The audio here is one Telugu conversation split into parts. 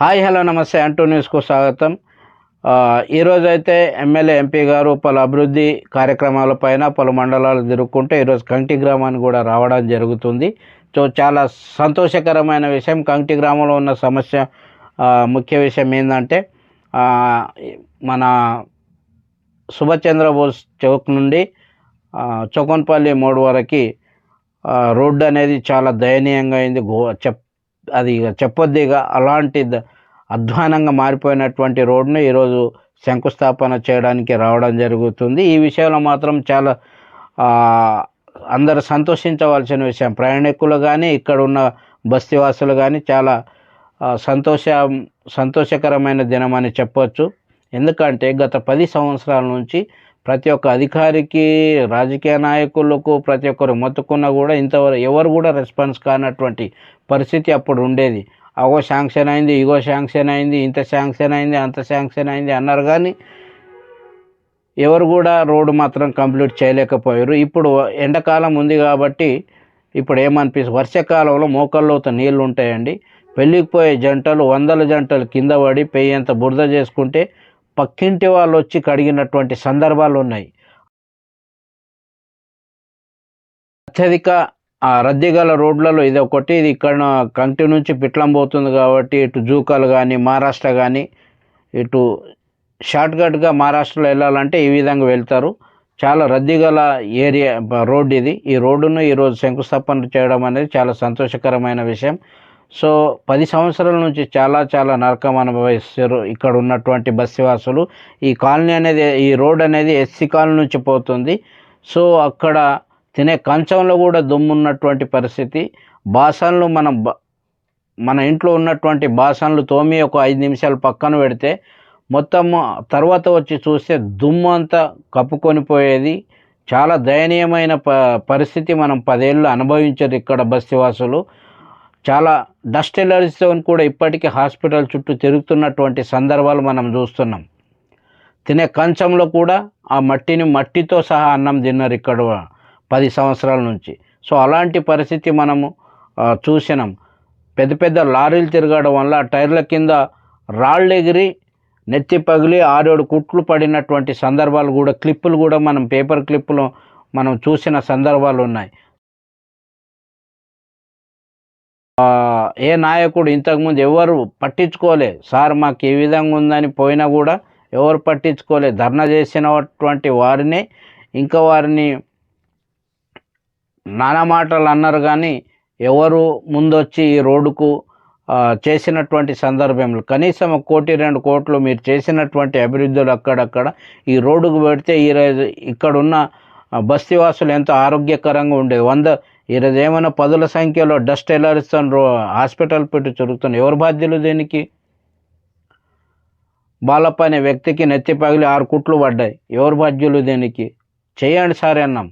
హాయ్ హలో నమస్తే. అంటూ న్యూస్కు స్వాగతం. ఈరోజైతే ఈరోజు అయితే ఎమ్మెల్యే ఎంపీ గారు పలు అభివృద్ధి కార్యక్రమాలపైన పలు మండలాలు తిరుగుకుంటే ఈరోజు కంటి గ్రామానికి కూడా రావడం జరుగుతుంది. సో చాలా సంతోషకరమైన విషయం. కంటి గ్రామంలో ఉన్న సమస్య ముఖ్య విషయం ఏంటంటే మన సుభాష్ చంద్రబోస్ చౌక్ నుండి చౌకన్పల్లి మోడ్ వరకు రోడ్డు అనేది చాలా దయనీయంగా అయింది. గో చెప్ అది చెప్పొద్దిగా అలాంటి అధ్వానంగా మారిపోయినటువంటి రోడ్డును ఈరోజు శంకుస్థాపన చేయడానికి రావడం జరుగుతుంది. ఈ విషయంలో మాత్రం చాలా అందరు సంతోషించవలసిన విషయం. ప్రయాణికులు కానీ ఇక్కడ ఉన్న బస్తీవాసులు కానీ చాలా సంతోష సంతోషకరమైన దినం అని చెప్పొచ్చు. ఎందుకంటే గత పది సంవత్సరాల నుంచి ప్రతి ఒక్క అధికారికి రాజకీయ నాయకులకు ప్రతి ఒక్కరు మొత్తుకున్నా కూడా ఇంతవరకు ఎవరు కూడా రెస్పాన్స్ కానటువంటి పరిస్థితి అప్పుడు ఉండేది. అగో శాంక్షన్ అయింది ఇగో శాంక్షన్ అయింది ఇంత శాంక్షన్ అయింది అంత శాంక్షన్ అయింది అన్నారు కానీ ఎవరు కూడా రోడ్డు మాత్రం కంప్లీట్ చేయలేకపోయారు. ఇప్పుడు ఎండాకాలం ఉంది కాబట్టి ఇప్పుడు ఏమనిపిస్తుంది? వర్షాకాలంలో మోకల్లోత నీళ్ళు ఉంటాయండి. పెళ్ళికి పోయే జంటలు వందల జంటలు కింద పడి పెయ్యంత బురద చేసుకుంటే పక్కింటి వాళ్ళు వచ్చి కడిగినటువంటి సందర్భాలు ఉన్నాయి. అత్యధిక ఆ, రద్దీ గల రోడ్లలో ఇది ఒకటి. ఇది ఇక్కడ కంటి నుంచి పిట్లం పోతుంది కాబట్టి ఇటు జూకాలు కానీ మహారాష్ట్ర కానీ ఇటు షార్ట్కట్గా మహారాష్ట్రలో వెళ్ళాలంటే ఈ విధంగా వెళ్తారు. చాలా రద్దీ గల ఏరియా రోడ్డు రోడ్ ఇది. ఈ రోడ్డును ఈరోజు శంకుస్థాపన చేయడం అనేది చాలా సంతోషకరమైన విషయం. సో పది సంవత్సరాల నుంచి చాలా చాలా నరకం అనుభవిస్తారు ఇక్కడ ఉన్నటువంటి బస్సివాసులు. ఈ కాలనీ అనేది ఈ రోడ్ అనేది ఎస్సీ కాలనీ నుంచి పోతుంది. సో అక్కడ తినే కంచంలో కూడా దుమ్ము ఉన్నటువంటి పరిస్థితి. బాసన్లు మనం మన ఇంట్లో ఉన్నటువంటి బాసన్లు తోమి ఒక ఐదు నిమిషాలు పక్కన పెడితే మొత్తం తర్వాత వచ్చి చూస్తే దుమ్ము అంతా కప్పుకొని పోయేది. చాలా దయనీయమైన ప పరిస్థితి మనం పదేళ్ళు అనుభవించారు ఇక్కడ బస్తివాసులు చాలా డస్ట్ ఎలర్జీతో కూడా ఇప్పటికీ హాస్పిటల్ చుట్టూ తిరుగుతున్నటువంటి సందర్భాలు మనం చూస్తున్నాం. తినే కంచంలో కూడా ఆ మట్టిని మట్టితో సహా అన్నం తిన్నారు ఇక్కడ పది సంవత్సరాల నుంచి. సో అలాంటి పరిస్థితి మనము చూసినాం. పెద్ద పెద్ద లారీలు తిరగడం వల్ల టైర్ల కింద రాళ్ళు ఎగిరి నెత్తి పగిలి ఆరేడు కుట్లు పడినటువంటి సందర్భాలు కూడా క్లిప్పులు కూడా మనం పేపర్ క్లిప్పులు మనం చూసిన సందర్భాలు ఉన్నాయి. ఏ నాయకుడు ఇంతకుముందు ఎవరు పట్టించుకోలే. సార్ మాకు ఏ విధంగా ఉందని పోయినా కూడా ఎవరు పట్టించుకోలే. ధర్నా చేసినటువంటి వారిని ఇంకా వారిని నానా మాటలు అన్నారు కానీ ఎవరు ముందొచ్చి ఈ రోడ్డుకు చేసినటువంటి సందర్భంలో కనీసం ఒక కోటి రెండు కోట్లు మీరు చేసినటువంటి అభివృద్ధులు అక్కడక్కడ ఈ రోడ్డుకు పెడితే ఈరోజు ఇక్కడున్న బస్తీవాసులు ఎంతో ఆరోగ్యకరంగా ఉండేది. వంద ఈరోజు ఏమైనా పదుల సంఖ్యలో డస్ట్ ఎలర్జీతో రో హాస్పిటల్ పెట్టి చురుగుతున్నాయి ఎవరు బాధ్యులు దీనికి? బాలప్ప అనే వ్యక్తికి నెత్తి పగిలి ఆరు కుట్లు పడ్డాయి. ఎవరు బాధ్యులు దీనికి? చేయండి సార్ అన్నాం.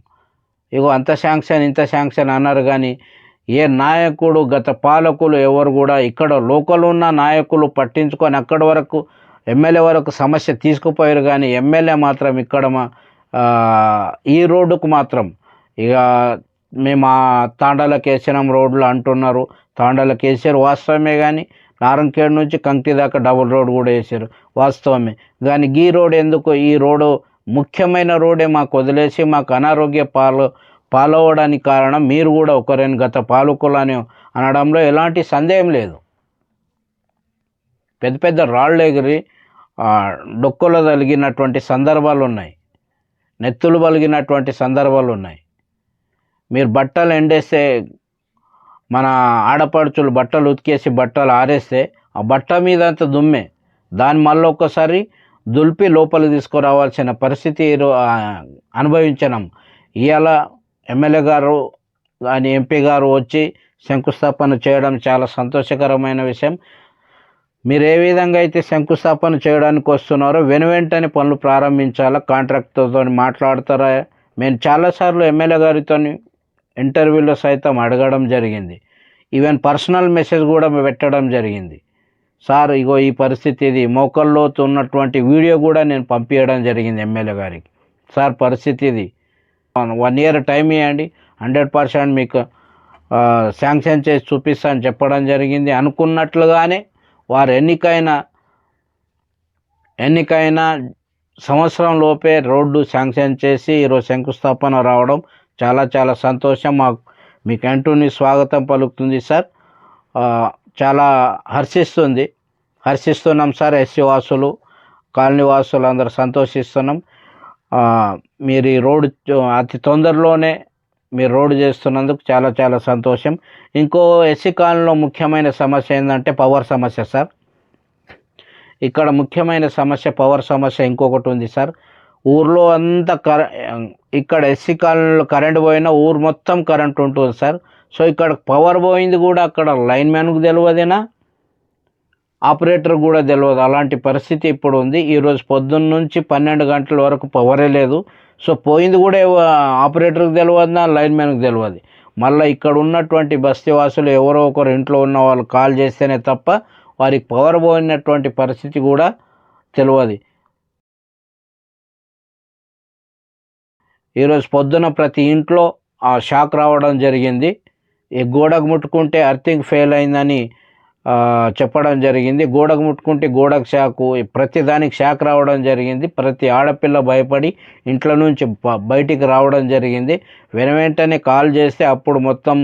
ఇగో అంత శాంక్షన్ ఇంత శాంక్షన్ అన్నారు కానీ ఏ నాయకుడు గత పాలకులు ఎవరు కూడా ఇక్కడ లోకల్ ఉన్న నాయకులు పట్టించుకొని అక్కడి వరకు ఎమ్మెల్యే వరకు సమస్య తీసుకుపోయారు కానీ ఎమ్మెల్యే మాత్రం ఇక్కడ మా ఈ రోడ్డుకు మాత్రం ఇక మేము ఆ తాండాలకు కేసినాం రోడ్లు అంటున్నారు. తాండాలకు కేసారు వాస్తవమే కానీ నారంకేడ్ నుంచి కంకి దాకా డబుల్ రోడ్ కూడా వేసారు వాస్తవమే. కానీ గీ రోడ్ ఎందుకు? ఈ రోడ్డు ముఖ్యమైన రోడే మాకు వదిలేసి మాకు అనారోగ్య పాలు పాలవడానికి కారణం మీరు కూడా ఒకరైన గత పాలకులని అనడంలో ఎలాంటి సందేహం లేదు. పెద్ద పెద్ద రాళ్ళు ఎగిరి డొక్కలు తలిగినటువంటి సందర్భాలు ఉన్నాయి. నెత్తులు పలిగినటువంటి సందర్భాలు ఉన్నాయి. మీరు బట్టలు ఎండేస్తే మన ఆడపడుచులు బట్టలు ఉతికేసి బట్టలు ఆరేస్తే ఆ బట్ట మీద అంత దుమ్మే. దాని మళ్ళీ ఒక్కసారి దులిపి లోపలికి తీసుకురావాల్సిన పరిస్థితి అనుభవించినాం ఇవాళ ఎమ్మెల్యే గారు కానీ ఎంపీ గారు వచ్చి శంకుస్థాపన చేయడం చాలా సంతోషకరమైన విషయం. మీరు ఏ విధంగా అయితే శంకుస్థాపన చేయడానికి వస్తున్నారో వెను వెంటనే పనులు ప్రారంభించాలా కాంట్రాక్టర్తో మాట్లాడతారా? మేము చాలాసార్లు ఎమ్మెల్యే గారితో ఇంటర్వ్యూలో సైతం అడగడం జరిగింది. ఈవెన్ పర్సనల్ మెసేజ్ కూడా పెట్టడం జరిగింది. సార్ ఇగో ఈ పరిస్థితి ఇది. మోకల్లోతు ఉన్నటువంటి వీడియో కూడా నేను పంపించడం జరిగింది ఎమ్మెల్యే గారికి. సార్ పరిస్థితి ఇది. వన్ ఇయర్ టైం ఇవ్వండి హండ్రెడ్ పర్సెంట్ మీకు శాంక్షన్ చేసి చూపిస్తా అని చెప్పడం జరిగింది. అనుకున్నట్లుగానే వారు ఎన్నికైన ఎన్నికైన సంవత్సరం లోపే రోడ్డు శాంక్షన్ చేసి ఈరోజు శంకుస్థాపన రావడం చాలా చాలా సంతోషం మాకు. మీ కంటూని స్వాగతం పలుకుతుంది సార్. చాలా హర్షిస్తుంది. హర్షిస్తున్నాం సార్ ఎస్సీ వాసులు కాలనీ వాసులు అందరూ సంతోషిస్తున్నాం. మీరు ఈ రోడ్డు అతి తొందరలోనే మీరు రోడ్డు చేస్తున్నందుకు చాలా చాలా సంతోషం. ఇంకో ఎస్సీ కాలనీలో ముఖ్యమైన సమస్య ఏంటంటే పవర్ సమస్య సార్. ఇక్కడ ముఖ్యమైన సమస్య పవర్ సమస్య ఇంకొకటి ఉంది సార్. ఊర్లో అంతా కర ఇక్కడ ఎస్సీ కాలనీలో కరెంట్ పోయినా ఊరు మొత్తం కరెంట్ ఉంటుంది సార్. సో ఇక్కడ పవర్ పోయింది కూడా అక్కడ లైన్ మ్యాన్కు తెలియదేనా ఆపరేటర్ కూడా తెలియదు అలాంటి పరిస్థితి ఇప్పుడు ఉంది ఈరోజు పొద్దున్న నుంచి పన్నెండు గంటల వరకు పవరే లేదు. సో పోయింది కూడా ఆపరేటర్కి తెలియదు లైన్ మ్యాన్కి తెలియదు మళ్ళీ ఇక్కడ ఉన్నటువంటి బస్తీవాసులు ఎవరో ఒకరు ఇంట్లో ఉన్న వాళ్ళు కాల్ చేస్తేనే తప్ప వారికి పవర్ పోయినటువంటి పరిస్థితి కూడా తెలియదు ఈరోజు పొద్దున ప్రతి ఇంట్లో ఆ షాక్ రావడం జరిగింది. ఈ గోడకు ముట్టుకుంటే అర్థింగ్ ఫెయిల్ అయిందని చెప్పడం జరిగింది. గోడకు ముట్టుకుంటే గోడకు షాకు ప్రతి దానికి షాక్ రావడం జరిగింది. ప్రతి ఆడపిల్ల భయపడి ఇంట్లో నుంచి బయటికి రావడం జరిగింది. వెన వెంటనే కాల్ చేస్తే అప్పుడు మొత్తం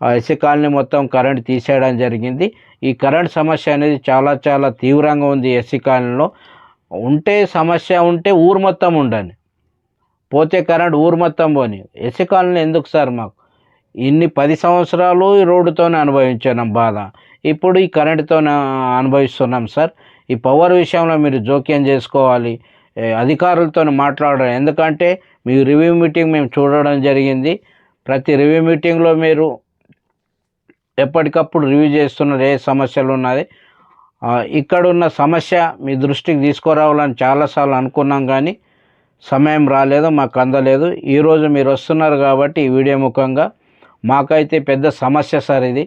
ఆ ఎస్సీ కాలనీ మొత్తం కరెంట్ తీసేయడం జరిగింది. ఈ కరెంట్ సమస్య అనేది చాలా చాలా తీవ్రంగా ఉంది ఎస్సీ కాలనీలో ఉంటే సమస్య ఉంటే ఊరు మొత్తం ఉండాలి పోతే కరెంట్ ఊరు మొత్తం పోని. ఎస్సీ కాలనీ ఎందుకు సార్ మాకు? ఇన్ని పది సంవత్సరాలు ఈ రోడ్డుతోనే అనుభవించాం బాధ. ఇప్పుడు ఈ కరెంటుతో అనుభవిస్తున్నాం సార్. ఈ పవర్ విషయంలో మీరు జోక్యం చేసుకోవాలి. అధికారులతో మాట్లాడాలి ఎందుకంటే మీ రివ్యూ మీటింగ్ మేము చూడడం జరిగింది. ప్రతి రివ్యూ మీటింగ్లో మీరు ఎప్పటికప్పుడు రివ్యూ చేస్తున్నారు ఏ సమస్యలు ఉన్నది. ఇక్కడున్న సమస్య మీ దృష్టికి తీసుకురావాలని చాలాసార్లు అనుకున్నాం కానీ సమయం రాలేదు మాకు అందలేదు. ఈరోజు మీరు వస్తున్నారు కాబట్టి ఈ వీడియో ముఖంగా మాకైతే పెద్ద సమస్య సార్ ఇది.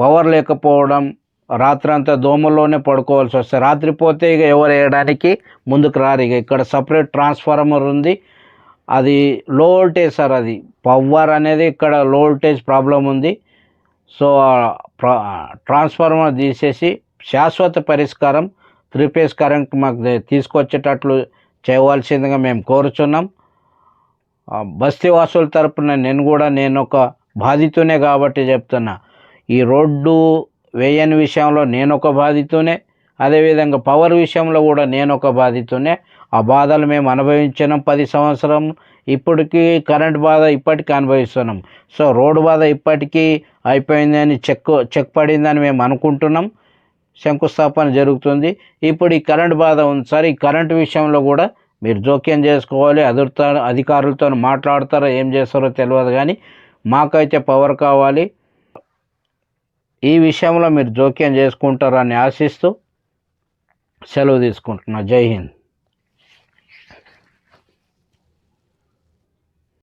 పవర్ లేకపోవడం రాత్రంతా దోమల్లోనే పడుకోవాల్సి వస్తుంది రాత్రిపోతే ఇక ఎవరు వేయడానికి ముందుకు రారు. ఇక ఇక్కడ సపరేట్ ట్రాన్స్ఫార్మర్ ఉంది. అది లో వోల్టేజ్ సార్ అది. పవర్ అనేది ఇక్కడ లో వోల్టేజ్ ప్రాబ్లం ఉంది. సో ట్రాన్స్ఫార్మర్ తీసేసి శాశ్వత పరిష్కారం త్రీ ఫేజ్ కరెంట్ మాకు తీసుకొచ్చేటట్లు చేయవలసిందిగా మేము కోరుచున్నాం. ఆ, బస్తీ వాసుల తరపున నేను కూడా నేను ఒక బాధితునే కాబట్టి చెప్తున్నా. ఈ రోడ్డు వేయని విషయంలో నేను ఒక బాధితునే అదేవిధంగా పవర్ విషయంలో కూడా నేను ఒక బాధితునే. ఆ బాధలు మేము అనుభవించినాం పది సంవత్సరం. ఇప్పటికీ కరెంట్ బాధ ఇప్పటికీ అనుభవిస్తున్నాం. సో రోడ్డు బాధ ఇప్పటికీ అయిపోయిందని చెక్ చెక్ పడిందని మేము అనుకుంటున్నాం. శంకుస్థాపన జరుగుతుంది. ఇప్పుడు ఈ కరెంట్ బాధ ఉంది. సార్ ఈ కరెంట్ విషయంలో కూడా మీరు జోక్యం చేసుకోవాలి. అధికారులతో అధికారులతో మాట్లాడతారో ఏం చేస్తారో తెలియదు కానీ మాకైతే పవర్ కావాలి. ఈ విషయంలో మీరు జోక్యం చేసుకుంటారని ఆశిస్తూ సెలవు తీసుకుంటున్నా. జై హింద్.